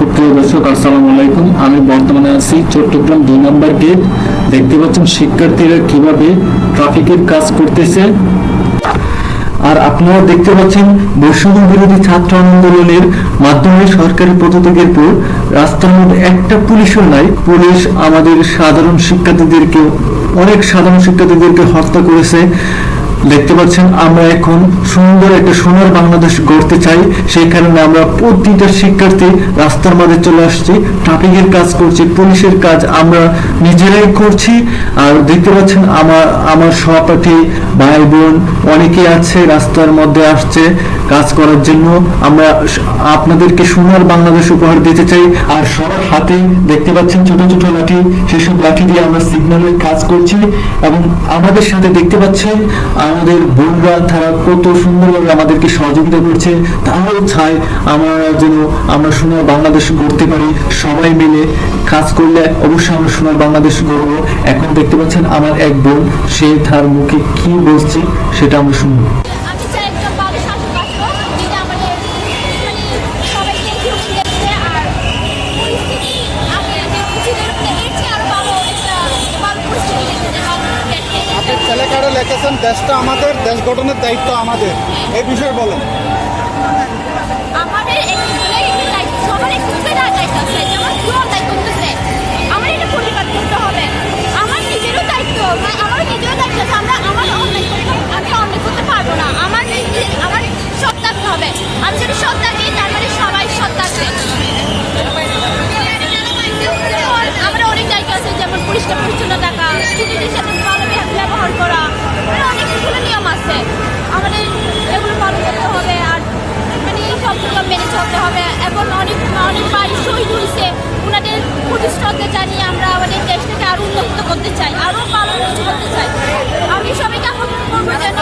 প্রিয় দর্শক, আসসালামু আলাইকুম। আমি বর্তমানে আছি চট্টগ্রাম দুই নম্বর গেট দেখতে পাচ্ছেন শিক্ষার্থীরা কীভাবে ট্রাফিকের কাজ করতেছে। আর আপনারা দেখতে পাচ্ছেন বৈষম্য বিরোধী ছাত্র আন্দোলনের মাধ্যমে সরকারি পদত্যাগের পর রাস্তার মধ্যে একটা পুলিশও নাই। পুলিশ আমাদের সাধারণ শিক্ষার্থীদেরকে, অনেক সাধারণ শিক্ষার্থীদেরকে হত্যা করেছে। দেখতে পাচ্ছেন, আমরা এখন সুন্দর একটা সোনার বাংলাদেশ গড়তে চাই। সেই কারণে আমরা প্রতিটা শিক্ষার্থী রাস্তার মাঝে চলে আসছি ট্রাফিকের কাজ করছি, পুলিশের কাজ আমরা নিজেরাই করছি। আর দেখতে পাচ্ছেন, আমার আমার সহপাঠী ভাই বোন অনেকেই আছে, রাস্তার মধ্যে আসছে। কাজ করার জন্য আমরা আপনাদেরকে সোনার বাংলাদেশ উপহার দিতে চাই। আর সবার হাতে দেখতে পাচ্ছেন ছোট ছোট লাঠি, সেসব লাঠি দিয়ে আমরা সিগন্যালের কাজ করছি। এবং আমাদের সাথে দেখতে পাচ্ছেন আমাদের বোনরা, তারা কত সুন্দরভাবে আমাদেরকে সহযোগিতা করছে। তারাও চায় আমরা যেন আমরা সোনার বাংলাদেশ গড়তে পারি। সবাই মিলে কাজ করলে অবশ্যই আমরা সোনার বাংলাদেশ গড়বো। এখন দেখতে পাচ্ছেন আমার এক বোন, সে তার মুখে কি বলছে সেটা আমরা শুনব। লিখেছেন দেশটা আমাদের দেশ গঠনের দায়িত্ব আমাদের। এই বিষয়ে বলেন। আমাদের প্রতিষ্ঠাকে জানিয়ে আমরা আমাদের দেশটাকে আরও উন্নত করতে চাই আরও ভালো কিছু করতে চাই। আমি সবাইকে আহ্বান করব যেন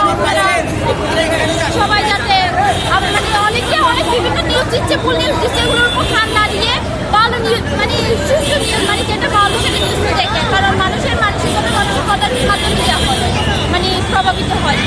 সবাই যাতে মানে অনেকে অনেক বিভিন্ন নিউজ দিচ্ছে ভুল নিউজ দিচ্ছে, এগুলোর উপর খান না দিয়ে ভালো নিউজ মানে সুস্থ নিউজ মানে যেটা ভালো সেটা নিউজটা দেখে, কারণ মানুষের মানসিকতা মানুষের কথা মাধ্যমে দেওয়া মানে প্রভাবিত হয়।